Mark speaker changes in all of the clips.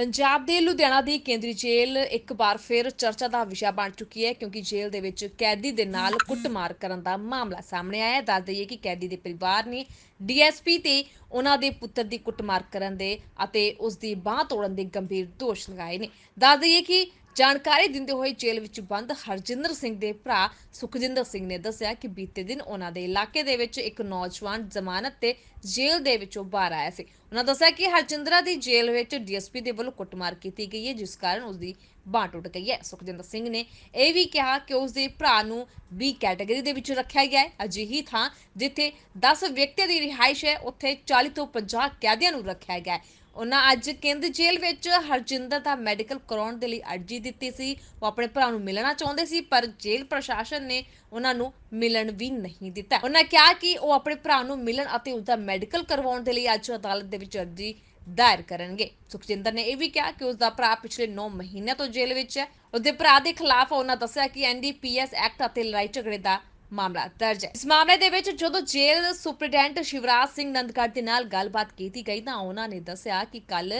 Speaker 1: ਪੰਜਾਬ ਦੇ ਲੁਧਿਆਣਾ ਦੀ ਕੇਂਦਰੀ ਜੇਲ੍ਹ ਇੱਕ ਵਾਰ ਫਿਰ ਚਰਚਾ ਦਾ ਵਿਸ਼ਾ ਬਣ ਚੁੱਕੀ ਹੈ ਕਿਉਂਕਿ ਜੇਲ੍ਹ ਦੇ ਵਿੱਚ ਕੈਦੀ ਦੇ ਨਾਲ ਕੁੱਟਮਾਰ ਕਰਨ ਦਾ ਮਾਮਲਾ ਸਾਹਮਣੇ ਆਇਆ ਹੈ। ਦੱਸ ਦਈਏ ਕਿ ਕੈਦੀ ਦੇ ਪਰਿਵਾਰ ਨੇ ਡੀਐਸਪੀ ਤੇ ਉਹਨਾਂ ਦੇ ਪੁੱਤਰ ਦੀ ਕੁੱਟਮਾਰ ਕਰਨ ਦੇ ਅਤੇ ਉਸ ਦੀ ਬਾਹ ਤੋੜਨ ਦੇ ਗੰਭੀਰ ਦੋਸ਼ ਲਗਾਏ ਨੇ। ਦੱਸ ਦਈਏ ਕਿ ਜਾਣਕਾਰੀ ਦਿੰਦੇ ਹੋਏ ਜੇਲ੍ਹ ਵਿੱਚ ਬੰਦ ਹਰਜਿੰਦਰ ਸਿੰਘ ਦੇ ਭਰਾ ਸੁਖਜਿੰਦਰ ਸਿੰਘ ਨੇ ਦੱਸਿਆ ਕਿ ਬੀਤੇ ਦਿਨ ਉਹਨਾਂ ਦੇ ਇਲਾਕੇ ਦੇ ਵਿੱਚ ਇੱਕ ਨੌਜਵਾਨ ਜ਼ਮਾਨਤ ਤੇ ਜੇਲ੍ਹ ਦੇ ਵਿੱਚੋਂ ਬਾਹਰ ਆਇਆ ਸੀ। ਉਹਨਾਂ ਦੱਸਿਆ ਕਿ ਹਰਜਿੰਦਰਾ ਦੀ ਜੇਲ੍ਹ ਵਿੱਚ ਡੀਐਸਪੀ ਦੇ ਵੱਲੋਂ ਕੁੱਟਮਾਰ ਕੀਤੀ ਗਈ ਹੈ, ਜਿਸ ਕਾਰਨ ਉਸ ਦੀ ਬਾਂਹ ਟੁੱਟ ਗਈ ਹੈ। ਸੁਖਜਿੰਦਰ ਸਿੰਘ ਨੇ ਇਹ ਵੀ ਕਿਹਾ ਕਿ ਉਸ ਦੇ ਭਰਾ ਨੂੰ ਬੀ ਕੈਟਾਗਰੀ ਦੇ ਵਿੱਚ ਰੱਖਿਆ ਗਿਆ ਹੈ। ਅਜਿਹੀ ਥਾਂ ਜਿੱਥੇ 10 ਵਿਅਕਤੀਆਂ ਦੀ ਰਿਹਾਇਸ਼ ਹੈ, ਉੱਥੇ 40 ਤੋਂ 50 ਕੈਦੀਆਂ ਨੂੰ ਰੱਖਿਆ ਗਿਆ ਹੈ। ਉਹਨਾਂ ਅੱਜ ਕੇਂਦਰ ਜੇਲ੍ਹ ਵਿੱਚ ਹਰਜਿੰਦਰ ਦਾ ਮੈਡੀਕਲ ਕਰਾਉਣ ਦੇ ਲਈ ਅਰਜੀ ਦਿੱਤੀ ਸੀ। ਉਹ ਆਪਣੇ ਭਰਾ ਨੂੰ ਮਿਲਣਾ ਚਾਹੁੰਦੇ ਸੀ, ਪਰ ਜੇਲ੍ਹ ਪ੍ਰਸ਼ਾਸਨ ਨੇ ਉਹਨਾਂ ਨੂੰ ਮਿਲਣ ਵੀ ਨਹੀਂ ਦਿੱਤਾ। ਉਹਨਾਂ ਕਿਹਾ ਕਿ ਉਹ ਆਪਣੇ ਭਰਾ ਨੂੰ ਮਿਲਣ ਅਤੇ ਉਸ ਦਾ ਮੈਡੀਕਲ ਕਰਵਾਉਣ ਦੇ ਲਈ ਅੱਜ ਅਦਾਲਤ ਦੇ ਵਿੱਚ ਅਰਜੀ ਦਾਇਰ ਕਰਨਗੇ। ਸੁਖਜਿੰਦਰ ਨੇ ਇਹ ਵੀ ਕਿਹਾ ਕਿ ਉਸ ਦਾ ਭਰਾ ਪਿਛਲੇ 9 ਮਹੀਨਿਆਂ ਤੋਂ ਜੇਲ੍ਹ ਵਿੱਚ ਹੈ। ਉਸਦੇ ਭਰਾ ਦੇ ਖਿਲਾਫ ਉਹਨਾਂ ਦੱਸਿਆ ਕਿ ਐਨਡੀਪੀਐਸ ਐਕਟ ਅਤੇ ਲੜਾਈ ਝਗੜੇ ਦਾ ਮਾਮਲਾ ਦਰਜ ਹੈ। ਇਸ ਮਾਮਲੇ ਦੇ ਵਿੱਚ ਜਦੋਂ ਜੇਲ੍ਹ ਸੁਪਰਡੈਂਟ ਸ਼ਿਵਰਾਜ ਸਿੰਘ ਨੰਦਗੜ ਦੇ ਨਾਲ ਗੱਲਬਾਤ ਕੀਤੀ ਗਈ ਤਾਂ ਉਹਨਾਂ ਨੇ ਦੱਸਿਆ ਕਿ ਕੱਲ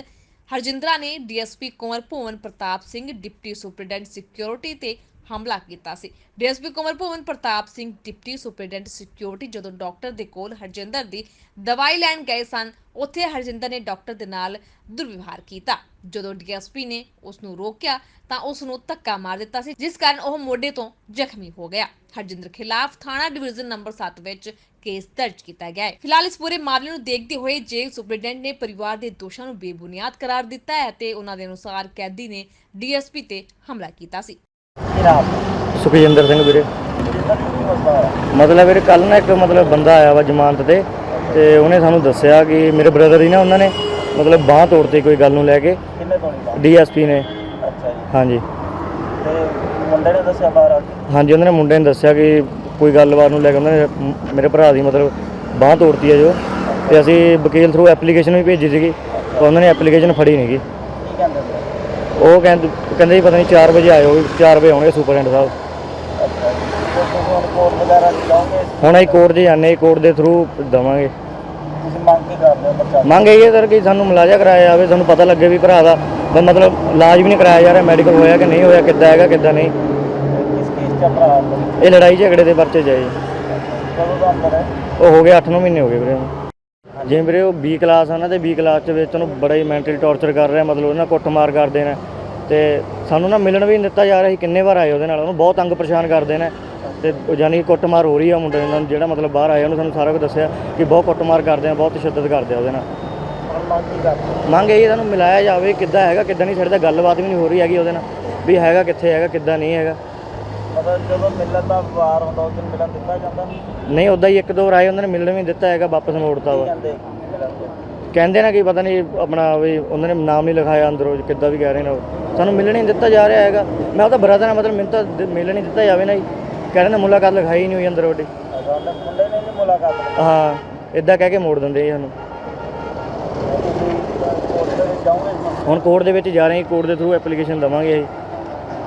Speaker 1: ਹਰਜਿੰਦਰਾ ਨੇ DSP Kunwar Bhuvan Pratap Singh, deputy superintendent security ਤੇ ਹਮਲਾ ਕੀਤਾ ਸੀ। DSP Kunwar Bhuvan, Pratap Singh, deputy superintendent security, ਜਦੋਂ ਡਾਕਟਰ ਦੇ ਕੋਲ ਹਰਜਿੰਦਰ ਦੀ ਦਵਾਈ ਲੈਣ ਗਏ ਸਨ, ਉੱਥੇ ਹਰਜਿੰਦਰ ਨੇ ਡਾਕਟਰ ਦੇ ਨਾਲ ਦੁਰਵਿਵਹਾਰ ਕੀਤਾ। ਜਦੋਂ ਡੀਐਸਪੀ ਨੇ ਉਸ ਨੂੰ ਰੋਕਿਆ, ਤਾਂ ਉਸ ਨੂੰ ਧੱਕਾ ਮਾਰ ਦਿੱਤਾ ਸੀ, ਜਿਸ ਕਾਰਨ ਉਹ ਮੋਢੇ ਤੋਂ ਜ਼ਖਮੀ ਹੋ ਗਿਆ। ਹਰਜਿੰਦਰ ਖਿਲਾਫ ਥਾਣਾ ਡਿਵੀਜ਼ਨ ਨੰਬਰ 7 ਵਿੱਚ ਕੇਸ ਦਰਜ ਕੀਤਾ ਗਿਆ ਹੈ। ਫਿਲਹਾਲ ਇਸ ਪੂਰੇ ਮਾਮਲੇ ਨੂੰ ਦੇਖਦੇ ਹੋਏ ਜੇਲ੍ਹ ਸੁਪਰਡੈਂਟ ਨੇ ਪਰਿਵਾਰ ਦੇ ਦੋਸ਼ਾਂ ਨੂੰ ਬੇਬੁਨਿਆਦ ਕਰਾਰ ਦਿੱਤਾ ਹੈ ਤੇ ਉਹਨਾਂ ਦੇ ਅਨੁਸਾਰ ਕੈਦੀ ਨੇ ਡੀਐਸਪੀ ਤੇ ਹਮਲਾ ਕੀਤਾ ਸੀ।
Speaker 2: ਸੁਖਜਿੰਦਰ ਸਿੰਘ ਵੀਰੇ। ਮਤਲਬ ਵੀਰੇ ਕੱਲ ਨਾ ਇੱਕ ਮਤਲਬ ਬੰਦਾ ਆਇਆ ਵਾ ਜ਼ਮਾਨਤ ਤੇ ਤੇ ਉਹਨੇ ਸਾਨੂੰ ਦੱਸਿਆ ਕਿ ਮੇਰੇ ਬ੍ਰਦਰ ਹੀ ਨਾ ਉਹਨਾਂ ਨੇ ਮਤਲਬ ਬਾਹ ਤੋੜਤੀ ਕੋਈ ਗੱਲ ਨੂੰ ਲੈ ਕੇ। ਡੀਐਸਪੀ ਨੇ। ਹਾਂਜੀ।
Speaker 3: ਮੁੰਡੇ ਨੇ ਦੱਸਿਆ ਬਾਹਰ ਆ ਕੇ?
Speaker 2: ਹਾਂਜੀ ਉਹਨਾਂ ਨੇ ਮੁੰਡੇ ਨੇ ਦੱਸਿਆ ਕਿ ਕੋਈ ਗੱਲਬਾਤ ਨੂੰ ਲੈ ਕੇ ਉਹਨਾਂ ਨੇ ਮੇਰੇ ਭਰਾ ਦੀ ਮਤਲਬ ਬਾਹ ਤੋੜਤੀ ਹੈ ਜੋ। ਤੇ ਅਸੀਂ ਵਕੀਲ ਥਰੂ ਐਪਲੀਕੇਸ਼ਨ ਵੀ ਭੇਜੀ ਸੀਗੀ ਉਹਨਾਂ ਨੇ ਐਪਲੀਕੇਸ਼ਨ ਫੜੀ ਨਹੀਂਗੀ ਉਹ ਕਹਿੰਦੇ ਕਹਿੰਦੇ ਜੀ ਪਤਾ ਨਹੀਂ 4 ਵਜੇ ਆਇਓ 4 ਵਜੇ ਆਉਣਗੇ ਸੁਪਰਡੈਂਟ ਸਾਹਿਬ।
Speaker 3: ਹੁਣ
Speaker 2: ਅਸੀਂ ਕੋਰਟ 'ਚ ਜਾਂਦੇ ਕੋਰਟ ਦੇ ਥਰੂ ਦਵਾਂਗੇ।
Speaker 3: ਮੰਗ ਕੀ
Speaker 2: ਇਹ ਹੈ ਸਰ ਕਿ ਸਾਨੂੰ ਮੁਲਾਜ਼ਾ ਕਰਾਇਆ ਜਾਵੇ, ਸਾਨੂੰ ਪਤਾ ਲੱਗੇ ਵੀ ਭਰਾ ਦਾ ਮਤਲਬ ਇਲਾਜ ਵੀ ਨਹੀਂ ਕਰਾਇਆ ਜਾ ਰਿਹਾ ਮੈਡੀਕਲ ਹੋਇਆ ਕਿ ਨਹੀਂ ਹੋਇਆ, ਕਿੱਦਾਂ ਹੈਗਾ, ਕਿੱਦਾਂ ਨਹੀਂ। ਇਹ ਲੜਾਈ ਝਗੜੇ ਦੇ ਪਰਚੇ ਜਾਏ
Speaker 3: ਕਦੋਂ
Speaker 2: ਉਹ ਹੋ ਗਿਆ 8-9 ਮਹੀਨੇ ਹੋ ਗਏ ਵੀਰੇ ਜਿਵੇਂ ਵੀਰੇ ਉਹ ਬੀ ਕਲਾਸ ਆ ਨਾ, ਤੇ ਬੀ ਕਲਾਸ ਚ ਵਿੱਚ ਉਹਨੂੰ ਬੜਾ ਹੀ ਮੈਂਟਲੀ ਟੌਰਚਰ ਕਰ ਰਿਹਾ, ਮਤਲਬ ਉਹਨਾਂ ਕੁੱਟਮਾਰ ਕਰਦੇ ਨੇ ਤੇ ਸਾਨੂੰ ਨਾ ਮਿਲਣ ਵੀ ਨਹੀਂ ਦਿੱਤਾ ਜਾ ਰਿਹਾ ਸੀ ਕਿੰਨੇ ਵਾਰ ਆਏ ਉਹਦੇ ਨਾਲ। ਉਹਨੂੰ ਬਹੁਤ ਤੰਗ ਪਰੇਸ਼ਾਨ ਕਰਦੇ ਨੇ। ਤੇ ਜਾਨੀ ਕੁੱਟਮਾਰ ਹੋ ਰਹੀ ਆ ਮੁੰਡੇ ਨਾਲ ਜਿਹੜਾ ਮਤਲਬ ਬਾਹਰ ਆਇਆ ਉਹਨੂੰ ਸਾਨੂੰ ਸਾਰਾ ਕੁਝ ਦੱਸਿਆ ਕਿ ਬਹੁਤ ਕੁੱਟਮਾਰ ਕਰਦੇ ਆ ਬਹੁਤ ਤਸ਼ੱਦਦ ਕਰਦੇ ਆ ਉਹਦੇ ਨਾਲ।
Speaker 3: ਮੰਗ
Speaker 2: ਇਹ ਤੁਹਾਨੂੰ ਮਿਲਾਇਆ ਜਾਵੇ ਕਿੱਦਾਂ ਹੈਗਾ ਕਿੱਦਾਂ ਨਹੀਂ ਸਾਡੇ ਤਾਂ ਗੱਲਬਾਤ ਵੀ ਨਹੀਂ ਹੋ ਰਹੀ ਹੈਗੀ ਉਹਦੇ ਨਾਲ ਵੀ ਹੈਗਾ ਕਿੱਥੇ ਹੈਗਾ ਕਿੱਦਾਂ ਨਹੀਂ ਹੈਗਾ।
Speaker 3: ਮਤਲਬ ਜਦੋਂ ਮਿਲਣ ਦਾ ਵਾਰ ਹੁੰਦਾ ਉਸ ਦਿਨ ਮਿਲਣ ਦਿੱਤਾ ਜਾਂਦਾ? ਕੀ
Speaker 2: ਨਹੀਂ ਉਦਾਂ ਹੀ ਇੱਕ ਦੋ ਵਾਰ ਆਏ ਉਹਨਾਂ ਨੇ ਮਿਲਣ ਵੀ ਦਿੱਤਾ ਹੈਗਾ ਵਾਪਸ ਮੋੜਤਾ ਵਾ।
Speaker 3: ਕਹਿੰਦੇ
Speaker 2: ਨਾ ਕਿ ਪਤਾ ਨਹੀਂ ਆਪਣਾ ਵੀ ਉਹਨਾਂ ਨੇ ਨਾਮ ਨਹੀਂ ਲਿਖਾਇਆ ਅੰਦਰੋਂ ਕਿੱਦਾਂ ਵੀ ਕਹਿ ਰਹੇ ਨੇ ਉਹ। ਸਾਨੂੰ ਮਿਲਣ ਹੀ ਨਹੀਂ ਦਿੱਤਾ ਜਾ ਰਿਹਾ ਹੈਗਾ। ਮੈਂ ਉਹਦਾ ਬਰਾਦਰ ਆ ਮਤਲਬ ਮੈਨੂੰ ਤਾਂ ਮਿਲਣ ਹੀ ਦਿੱਤਾ ਜਾਵੇ ਨਾ ਜੀ। ਕਹਿ ਰਹੇ ਨੇ ਮੁਲਾਕਾਤ ਲਿਖਾਈ ਨਹੀਂ ਹੋਈ ਅੰਦਰ ਉਹਦੀ
Speaker 3: ਮੁੰਡੇ ਨੇ ਨਹੀਂ ਮੁਲਾਕਾਤ
Speaker 2: ਹਾਂ ਇਦਾਂ ਕਹਿ ਕੇ ਮੋੜ ਦਿੰਦੇ ਜੀ ਸਾਨੂੰ। ਹੁਣ ਕੋਰਟ ਦੇ ਵਿੱਚ ਜਾ ਰਹੇ ਹਾਂ ਕੋਰਟ ਦੇ ਥਰੂ ਐਪਲੀਕੇਸ਼ਨ ਦਵਾਂਗੇ ਅਸੀਂ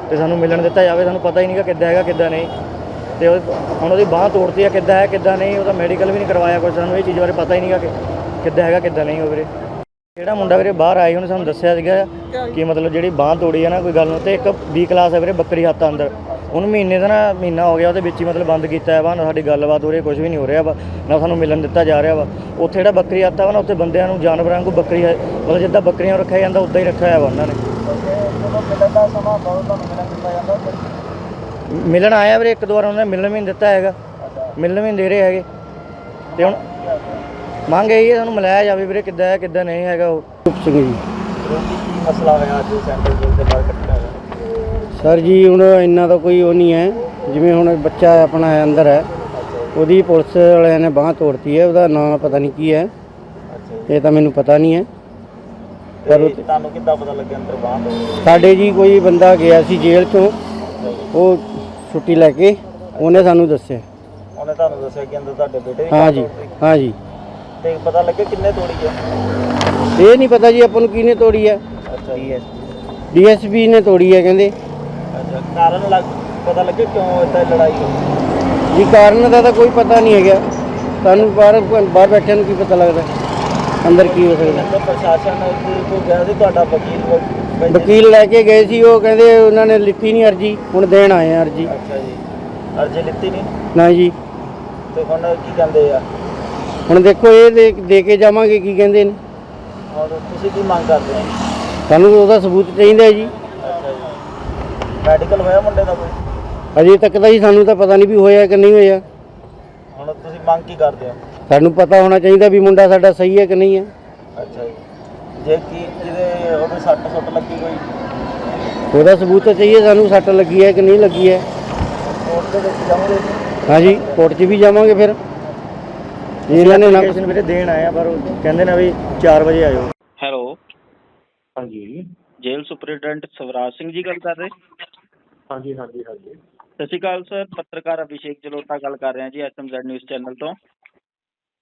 Speaker 2: ਤੇ ਸਾਨੂੰ ਮਿਲਣ ਦਿੱਤਾ ਜਾਵੇ, ਸਾਨੂੰ ਪਤਾ ਹੀ ਨਹੀਂਗਾ ਕਿੱਦਾਂ ਹੈਗਾ, ਕਿੱਦਾਂ ਨਹੀਂ। ਤੇ ਹੁਣ ਉਹਦੀ ਬਾਹ ਤੋੜਤੀ ਆ, ਕਿੱਦਾਂ ਹੈ, ਕਿੱਦਾਂ ਨਹੀਂ ਉਹਦਾ ਮੈਡੀਕਲ ਵੀ ਨਹੀਂ ਕਰਵਾਇਆ ਕੋਈ ਸਾਨੂੰ, ਇਹ ਚੀਜ਼ ਬਾਰੇ ਪਤਾ ਹੀ ਨਹੀਂਗਾ ਕਿ ਕਿੱਦਾਂ ਹੈਗਾ, ਕਿੱਦਾਂ ਨਹੀਂ ਉਹ ਵੀਰੇ? ਜਿਹੜਾ ਮੁੰਡਾ ਵੀਰੇ ਬਾਹਰ ਆਇਆ ਉਹਨੇ ਸਾਨੂੰ ਦੱਸਿਆ ਸੀਗਾ ਕਿ ਮਤਲਬ ਜਿਹੜੀ ਬਾਹ ਤੋੜੀ ਆ ਨਾ, ਕੋਈ ਗੱਲ ਨੂੰ ਤੇ ਇੱਕ ਬੀ ਕਲਾਸ ਹੈ ਵੀਰੇ, ਬੱਕਰੀ ਹੱਥ ਅੰਦਰ। ਉਹਨੂੰ ਮਹੀਨੇ ਦਾ ਨਾ, ਮਹੀਨਾ ਹੋ ਗਿਆ, ਉਹਦੇ ਵਿੱਚ ਹੀ ਮਤਲਬ ਬੰਦ ਕੀਤਾ ਹੈ ਵਾ, ਨਾ ਸਾਡੀ ਗੱਲਬਾਤ ਹੋ ਰਹੀ ਕੁਝ ਵੀ ਨਹੀਂ ਹੋ ਰਿਹਾ ਵਾ, ਨਾ ਸਾਨੂੰ ਮਿਲਣ ਦਿੱਤਾ ਜਾ ਰਿਹਾ ਵਾ। ਉੱਥੇ ਜਿਹੜਾ ਬੱਕਰੀ ਹੱਥ ਆ ਵਾ ਨਾ, ਉੱਥੇ ਬੰਦਿਆਂ ਨੂੰ, ਜਾਨਵਰਾਂ ਨੂੰ ਬੱਕਰੀ ਮਤਲਬ ਜਿੱਦਾਂ ਬੱਕਰੀਆਂ ਰੱਖਿਆ ਜਾਂਦਾ, ਉਦਾਂ ਹੀ ਰੱਖਿਆ ਹੋਇਆ ਵਾ ਉਹਨਾਂ ਨੇ।
Speaker 3: ਮਿਲਣ ਮਿਲਣ
Speaker 2: ਆਇਆ ਵੀਰੇ ਇੱਕ ਦੋ ਵਾਰ, ਉਹਨਾਂ ਨੇ ਮਿਲਣ ਵੀ ਨਹੀਂ ਦਿੱਤਾ ਹੈਗਾ। ਮਿਲਣ ਵੀ ਨਹੀਂ ਦੇ ਰਹੇ ਹੈਗੇ। ਤੇ ਹੁਣ ਮੰਗ ਇਹ ਹੈ ਸਾਨੂੰ ਮਿਲਾਇਆ ਜਾਵੇ ਵੀਰੇ ਕਿੱਦਾਂ ਹੈ ਕਿੱਦਾਂ ਨਹੀਂ ਹੈਗਾ ਉਹ।
Speaker 4: ਸਿੰਘ ਜੀ।
Speaker 3: ਕੀ ਮਸਲਾ ਹੋਇਆ ਅੱਜ ਸੈਂਟਰਲ ਜੇਲ੍ਹ ਦੇ ਬਾਹਰ ਹੋਇਆ
Speaker 4: ਸਰ ਜੀ ਹੁਣ ਇੰਨਾ ਤਾਂ ਕੋਈ ਉਹ ਨਹੀਂ ਹੈ। ਜਿਵੇਂ ਹੁਣ ਬੱਚਾ ਆਪਣਾ ਹੈ ਅੰਦਰ ਹੈ ਉਹਦੀ ਪੁਲਿਸ ਵਾਲਿਆਂ ਨੇ ਬਾਹ ਤੋੜਤੀ ਹੈ ਉਹਦਾ ਨਾਮ ਪਤਾ ਨਹੀਂ ਕੀ ਹੈ। ਇਹ ਤਾਂ ਮੈਨੂੰ ਪਤਾ ਨਹੀਂ ਹੈ।
Speaker 3: ਪਰ ਤੁਹਾਨੂੰ ਕਿੱਦਾਂ ਪਤਾ ਲੱਗਿਆ ਅੰਦਰ ਬਾਹਰ ਤੋਂ
Speaker 4: ਸਾਡੇ ਜੀ ਕੋਈ ਬੰਦਾ ਗਿਆ ਸੀ ਜੇਲ੍ਹ ਤੋਂ ਉਹ ਛੁੱਟੀ ਲੈ ਕੇ ਉਹਨੇ ਸਾਨੂੰ ਦੱਸਿਆ।
Speaker 3: ਉਹਨੇ ਤੁਹਾਨੂੰ ਦੱਸਿਆ ਕਿ ਅੰਦਰ ਤੁਹਾਡੇ ਬੇਟੇ
Speaker 4: ਹਾਂ
Speaker 3: ਬਾਂਹ
Speaker 4: ਜੀ। ਹਾਂ ਜੀ।
Speaker 3: ਤੇ ਪਤਾ ਲੱਗਿਆ ਕਿੰਨੇ ਤੋੜੀ ਹੈ
Speaker 4: ਇਹ ਨਹੀਂ ਪਤਾ ਜੀ ਆਪਾਂ ਨੂੰ ਕਿਹਨੇ ਤੋੜੀ
Speaker 3: ਅੱਛਾ। ਜੀ
Speaker 4: ਡੀਐਸਪੀ ਨੇ ਤੋੜੀ ਹੈ ਕਹਿੰਦੇ।
Speaker 3: ਅੱਛਾ। ਕਾਰਨ ਲੱਗ ਪਤਾ ਲੱਗਿਆ ਕਿਉਂ ਇੱਦਾਂ ਲੜਾਈ ਹੋਈ?
Speaker 4: ਜੀ ਕਾਰਨ ਦਾ ਤਾਂ ਕੋਈ ਪਤਾ ਨਹੀਂ ਹੈਗਾ। ਸਾਨੂੰ ਬਾਹਰ ਬਾਹਰ ਬੈਠਿਆਂ ਨੂੰ ਕੀ ਪਤਾ ਲੱਗਦਾ। ਅੰਦਰ ਕੀ ਹੋ ਸਕਦਾ।
Speaker 3: ਤੇ ਪ੍ਰਸ਼ਾਸਨ ਕੋਈ ਗਿਆ ਸੀ ਤੁਹਾਡਾ ਵਕੀਲ ਵ-
Speaker 4: ਵਕੀਲ ਲੈ ਕੇ ਗਏ ਸੀ ਉਹ ਕਹਿੰਦੇ ਉਹਨਾਂ ਨੇ ਲਿੱਤੀ ਨਹੀਂ ਅਰਜੀ ਹੁਣ ਦੇਣ ਆਏ ਆ ਅਰਜੀ।
Speaker 3: ਅੱਛਾ ਜੀ। ਅਰਜੀ ਲਿੱਤੀ ਨਹੀਂ?
Speaker 4: ਨਾ ਜੀ।
Speaker 3: ਤੇ ਹੁਣ ਕੀ ਕਹਿੰਦੇ ਆ?
Speaker 4: ਹੁਣ ਦੇਖੋ ਇਹ ਦੇ ਦੇ ਕੇ ਜਾਵਾਂਗੇ ਕੀ ਕਹਿੰਦੇ ਨੇ?
Speaker 3: ਹੁਣ ਤੁਸੀਂ ਕੀ ਮੰਗ ਕਰਦੇ ਹੋ?
Speaker 4: ਸਾਨੂੰ ਉਹਦਾ ਸਬੂਤ ਚਾਹੀਦਾ ਹੈ ਜੀ।
Speaker 3: ਅੱਛਾ ਜੀ। ਮੈਡੀਕਲ ਹੋਇਆ ਮੁੰਡੇ ਦਾ ਕੋਈ?
Speaker 4: ਅਜੇ ਤੱਕ ਤਾਂ ਜੀ ਸਾਨੂੰ ਤਾਂ ਪਤਾ ਨਹੀਂ ਵੀ ਹੋਇਆ ਕਿ ਨਹੀਂ ਹੋਇਆ।
Speaker 3: ਹੁਣ ਤੁਸੀਂ ਮੰਗ ਕੀ ਕਰਦੇ ਹੋ?
Speaker 4: ਸਾਨੂੰ ਪਤਾ ਹੋਣਾ ਚਾਹੀਦਾ ਵੀ ਮੁੰਡਾ ਸਾਡਾ ਸਹੀ ਹੈ ਕਿ ਨਹੀਂ ਹੈ।
Speaker 3: ਅੱਛਾ ਜੀ। ਜੇ ਕੀ ਜਿਹਦੇ ਉਹਦੇ ਸੱਟ ਸੁੱਟ ਲੱਗੀ ਕੋਈ?
Speaker 4: ਉਹਦਾ ਸਬੂਤ ਤਾਂ ਚਾਹੀਏ ਸਾਨੂੰ ਸੱਟ ਲੱਗੀ ਹੈ ਕਿ ਨਹੀਂ ਲੱਗੀ ਹੈ।
Speaker 3: ਕੋਰਟ ਦੇ ਵਿੱਚ ਜਾਓਗੇ
Speaker 4: ਹਾਂਜੀ ਕੋਰਟ 'ਚ ਵੀ ਜਾਵਾਂਗੇ ਫਿਰ। ਇਹਨਾਂ ਨੇ ਨਾ
Speaker 2: Application ਵੀਰੇ ਦੇਣ ਆਏ ਆ ਪਰ ਉਹ ਕਹਿੰਦੇ ਨੇ ਵੀ 4 ਵਜੇ ਆਇਓ।
Speaker 5: ਹੈਲੋ।
Speaker 6: ਹਾਂਜੀ।
Speaker 5: ਜੇਲ੍ਹ ਸੁਪਰਡੈਂਟ ਸਵਰਾਜ ਸਿੰਘ ਜੀ ਗੱਲ ਕਰ ਰਹੇ?
Speaker 6: ਹਾਂਜੀ ਹਾਂਜੀ ਹਾਂਜੀ।
Speaker 5: ਸਤਿ ਸ਼੍ਰੀ ਅਕਾਲ ਸਰ ਪੱਤਰਕਾਰ ਅਭਿਸ਼ੇਕ ਜਲੋਟਾ ਗੱਲ ਕਰ ਰਹੇ ਜੀ ਐਸਐਮਜ਼ੈਡ ਨਿਊਜ਼ ਚੈਨਲ ਤੋਂ।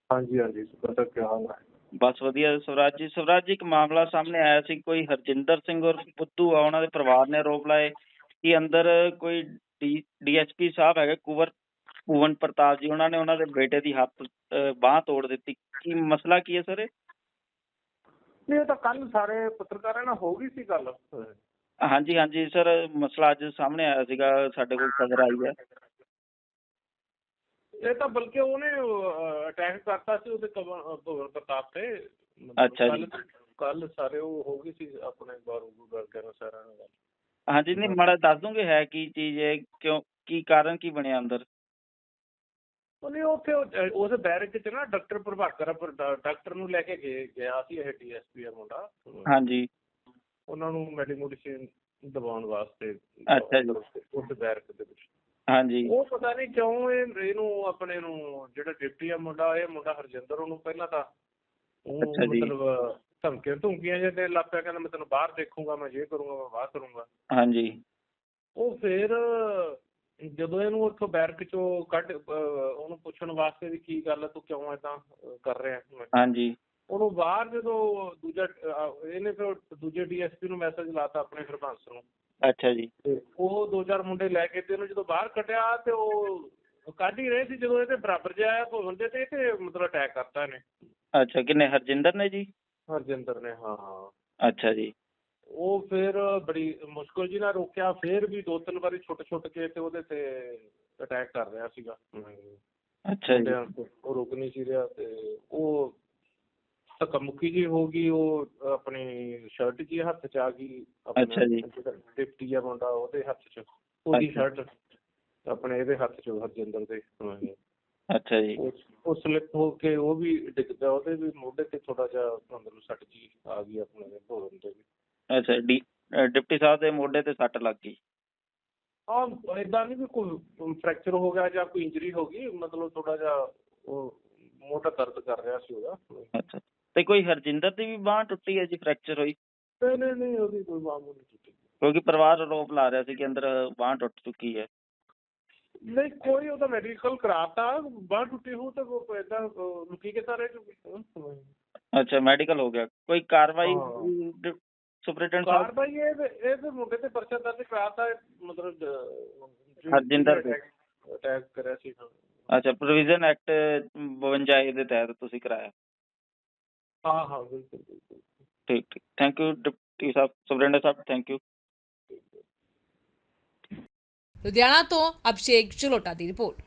Speaker 6: ਹਾਂਜੀ ਹਾਂਜੀ ਸੁਪਰ ਕੀ ਹਾਲ ਹੈ
Speaker 5: ਬਸ ਵਧੀਆ ਸਵਰਾਜ ਜੀ। ਸਵਰਾਜ ਜੀ ਇੱਕ ਮਾਮਲਾ ਸਾਹਮਣੇ ਆਇਆ ਸੀ ਕੋਈ ਹਰਜਿੰਦਰ ਸਿੰਘ ਔਰ ਪੁੱਤੂ ਆ ਉਹਨਾਂ ਦੇ ਪਰਿਵਾਰ ਨੇ ਆਰੋਪ ਲਾਏ। ਕਿ ਅੰਦਰ ਕੋਈ ਡੀਐਸਪੀ ਸਾਹਿਬ ਹੈਗੇ ਕੁਵਰ ਭੂਵਨ ਪ੍ਰਤਾਪ ਜੀ ਉਹਨਾਂ ਨੇ ਉਹਨਾਂ ਦੇ ਬੇਟੇ ਦੀ ਹੱਥ ਬਾਹ ਤੋੜ ਦਿੱਤੀ। ਕੀ ਮਸਲਾ ਕੀ ਹੈ ਸਰ ਇਹ?
Speaker 6: ਨਹੀਂ ਇਹ ਤਾਂ ਕੱਲ ਸਾਰੇ ਪੱਤਰਕਾਰਾਂ ਨਾਲ ਹੋ ਗਈ ਸੀ ਗੱਲ।
Speaker 5: ਹਾਂਜੀ ਹਾਂਜੀ ਸਰ ਮਸਲਾ ਅੱਜ ਸਾਹਮਣੇ ਆਇਆ ਸੀਗਾ ਸਾਡੇ ਕੋਲ ਖਬਰ ਆਈ ਹੈ।
Speaker 6: ਇਹ ਤਾਂ ਬਲਕਿ ਉਹਨੇ ਅਟੈਕ ਕਰਤਾ ਸੀ ਉਹਦੇ ਕਵਰ ਭਗਵਨ ਪ੍ਰਤਾਪ ਤੇ।
Speaker 5: ਅੱਛਾ ਜੀ।
Speaker 6: ਕੱਲ ਸਾਰੇ ਉਹ ਹੋ ਗਈ ਸੀ ਆਪਣੇ ਬਾਰੂ ਕਰਕੇ ਨਾ ਸਾਰਿਆਂ ਨਾਲ ਗੱਲ।
Speaker 5: ਹਾਂਜੀ ਨਹੀਂ ਮਾੜਾ ਦੱਸ ਦੋਗੇ ਹੈ ਕੀ ਚੀਜ਼ ਹੈ ਕਿਉਂ ਕੀ ਕਾਰਨ ਕੀ ਬਣਿਆ ਅੰਦਰ?
Speaker 6: ਉਹਨੇ ਉੱਥੇ ਉਹਦੇ ਬੈਰਕ ਚ ਨਾ ਡਾਕਟਰ ਪ੍ਰਭਾਕਰ ਡਾਕਟਰ ਨੂੰ ਲੈ ਕੇ ਗਿਆ ਸੀ ਇਹ ਡੀਐਸਪੀ ਆ ਮੁੰਡਾ।
Speaker 5: ਹਾਂਜੀ।
Speaker 6: ਉਹਨਾਂ ਨੂੰ ਮੈਡੀਮੋਡਿਸ਼ਨ ਦਬਾਉਣ ਵਾਸਤੇ
Speaker 5: ਅੱਛਾ ਜੀ।
Speaker 6: ਉਸ ਬੈਰਕ ਦੇ ਵਿੱਚ।
Speaker 5: ਹਾਂਜੀ।
Speaker 6: ਉਹ ਪਤਾ ਨਹੀਂ ਕਿਉਂ ਇਹ ਇਹਨੂੰ ਆਪਣੇ ਨੂੰ ਜਿਹੜਾ ਡਿਪਟੀ ਆ ਮੁੰਡਾ ਇਹ ਮੁੰਡਾ ਹਰਜਿੰਦਰ ਉਹਨੂੰ ਪਹਿਲਾਂ ਤਾਂ ਉਹ
Speaker 5: ਜੀ।
Speaker 6: ਮਤਲਬ ਧਮਕੀਆਂ ਧਮਕੀਆਂ ਜਿਹੇ ਦੇਣ ਲੱਗ ਪਿਆ ਕਹਿੰਦਾ ਮੈਂ ਤੈਨੂੰ ਬਾਹਰ ਦੇਖੂੰਗਾ ਮੈਂ ਇਹ ਕਰੂੰਗਾ ਮੈਂ ਬਾਹਰ ਕਰੂੰਗਾ।
Speaker 5: ਹਾਂਜੀ।
Speaker 6: ਉਹ ਫਿਰ ਜਦੋਂ ਇਹਨੂੰ ਉੱਥੋਂ ਬੈਰਕ ਚੋਂ ਕੱਢ ਉਹਨੂੰ ਪੁੱਛਣ ਵਾਸਤੇ ਵੀ ਕੀ ਗੱਲ ਤੂੰ ਕਿਉਂ ਅਹ ਕਰ ਰਿਹਾ
Speaker 5: ਹਾਂਜੀ।
Speaker 6: ਉਹਨੂੰ ਬਾਹਰ ਜਦੋਂ ਦੂਜਾ ਇਹਨੇ ਫਿਰ ਦੂਜੇ ਡੀਐਸਪੀ ਨੂੰ ਮੈਸੇਜ ਲਾਤਾ ਆਪਣੇ ਹਰਬੰਸ ਨੂੰ।
Speaker 5: ਅੱਛਾ ਜੀ।
Speaker 6: ਉਹ ਦੋ ਚਾਰ ਮੁੰਡੇ ਲੈ ਕੇ ਤੇ ਉਹਨੂੰ ਜਦੋਂ ਬਾਹਰ ਕੱਢਿਆ ਤੇ ਉਹ ਕੱਢ ਹੀ ਰਹੇ ਸੀ ਜਦੋਂ ਇਹਦੇ ਬਰਾਬਰ ਜਿਹਾ ਆਇਆ ਕੋਈ ਬੰਦੇ ਤੇ ਤੇ ਮਤਲਬ ਅਟੈਕ ਕਰਤਾ ਇਹਨੇ।
Speaker 5: ਅੱਛਾ ਕਿੰਨੇ? ਹਰਜਿੰਦਰ ਨੇ ਜੀ?
Speaker 6: ਹਰਜਿੰਦਰ ਨੇ ਹਾਂ।
Speaker 5: ਅੱਛਾ ਜੀ।
Speaker 6: ਉਹ ਫਿਰ ਬੜੀ ਮੁਸ਼ਕਲ ਜੀ ਨਾਲ ਰੋਕਿਆ ਫਿਰ ਵੀ ਦੋ ਤਿੰਨ ਵਾਰੀ ਛੁੱਟ ਛੁੱਟ ਕੇ ਤੇ ਉਹਦੇ ਤੇ ਅਟੈਕ ਕਰ ਰਿਹਾ ਸੀਗਾ
Speaker 5: ਅੱਛਾ ਜੀ
Speaker 6: ਉਹ ਰੁਕ ਨਹੀਂ ਸੀ ਰਿਹਾ ਤੇ ਉਹ ਧੱਕਾ ਮੁੱਕੀ ਜੀ ਹੋ ਗਈ ਉਹ ਆਪਣੀ ਸ਼ਰਟ ਜੀ ਹੱਥ ਚ ਆ ਗਈ
Speaker 5: ਅੱਛਾ ਜੀ।
Speaker 6: ਡਿਪਟੀ ਆ ਮੁੰਡਾ ਉਹਦੇ ਹੱਥ ਚ ਉਹਦੀ। ਸ਼ਰਟ ਆਪਣੇ ਇਹਦੇ ਹੱਥ ਚ ਹਰਜਿੰਦਰ ਦੇ।
Speaker 5: ਅੱਛਾ ਜੀ
Speaker 6: ਉਹ ਸਲਿੱਪ ਹੋ ਕੇ ਉਹ ਵੀ ਡਿੱਗਦਾ ਉਹਦੇ ਵੀ ਮੋਢੇ ਤੇ ਥੋੜਾ ਜਿਹਾ ਅੰਦਰੋਂ ਸੱਟ ਜੀ ਆ ਗਈ ਆਪਣੇ ਦੇ ਭੋਰਨ ਤੇ ਵੀ
Speaker 5: ਅੱਛਾ ਡੀ ਡਿਪਟੀ ਸਾਹਿਬ ਦੇ ਮੋਢੇ ਤੇ ਸੱਟ ਲੱਗ ਗਈ।
Speaker 6: ਹਾਂ ਇਦਾਂ ਨਹੀਂ ਵੀ ਕੋਈ ਫ੍ਰੈਕਚਰ ਹੋ ਗਿਆ ਜਾਂ ਕੋਈ ਇੰਜਰੀ ਹੋ ਗਈ ਮਤਲਬ ਥੋੜਾ ਜਿਹਾ ਉਹ ਮੋਢਾ ਦਰਦ ਕਰ ਰਿਹਾ ਸੀ ਉਹਦਾ।
Speaker 5: ਅੱਛਾ ਤੇ ਕੋਈ ਹਰਜਿੰਦਰ ਦੀ ਵੀ ਬਾਹ ਟੁੱਟੀ ਹੈ ਜੀ ਫ੍ਰੈਕਚਰ ਹੋਈ?
Speaker 6: ਨਹੀਂ ਨਹੀਂ ਨਹੀਂ ਉਹਦੀ ਕੋਈ ਮਾਮੂਲੀ ਨਹੀਂ ਟੁੱਟੀ।
Speaker 5: ਕਿਉਂਕਿ ਪਰਿਵਾਰ ਆਰੋਪ ਲਾ ਰਿਹਾ ਸੀ ਕਿ ਅੰਦਰ ਬਾਹ ਟੁੱਟ ਚੁੱਕੀ ਹੈ।
Speaker 6: ਨਹੀਂ ਕੋਈ ਉਹਦਾ ਮੈਡੀਕਲ ਕਰਾਤਾ ਬਾਂਹ ਟੁੱਟੀ ਹੋ ਤਾਂ ਉਹ ਇਦਾਂ ਲੁਕੀ ਕੇ ਜੂਗੀ?
Speaker 5: ਅੱਛਾ ਮੈਡੀਕਲ ਹੋ ਗਿਆ। ਕੋਈ ਕਾਰਵਾਈ
Speaker 6: ਹਾਂ।
Speaker 5: ਸੁਪਰਡੈਂਟ ਸਾਹਿਬ।
Speaker 6: ਕਾਰਵਾਈ ਇਹ ਇਹਦੇ ਮੁੰਡੇ ਤੇ ਪਰਚਾ ਦਰਜ ਕਰਾਤਾ ਮਤਲਬ
Speaker 5: ਹਰਜਿੰਦਰ ਦੇ।
Speaker 6: ਅਟੈਕ ਕਰਿਆ ਸੀ ਹਾਂ
Speaker 5: ਅੱਛਾ ਪ੍ਰੋਵੀਜ਼ਨ ਐਕਟ 52 ਏ ਦੇ ਤਹਿਤ ਤੁਸੀਂ ਕਰਾਇਆ।
Speaker 6: ਹਾਂ ਹਾਂ ਬਿਲਕੁਲ ਬਿਲਕੁਲ।
Speaker 5: ਠੀਕ ਠੀਕ। ਥੈਂਕ ਯੂ ਡਿਪਟੀ ਸਾਹਿਬ ਸੁਪਰਡੈਂਟ ਸਾਹਿਬ ਥੈਂਕ ਯੂ
Speaker 1: ਲੁਧਿਆਣਾ ਤੋਂ ਅਭਿਸ਼ੇਕ ਚਲੋਟਾ ਦੀ ਰਿਪੋਰਟ।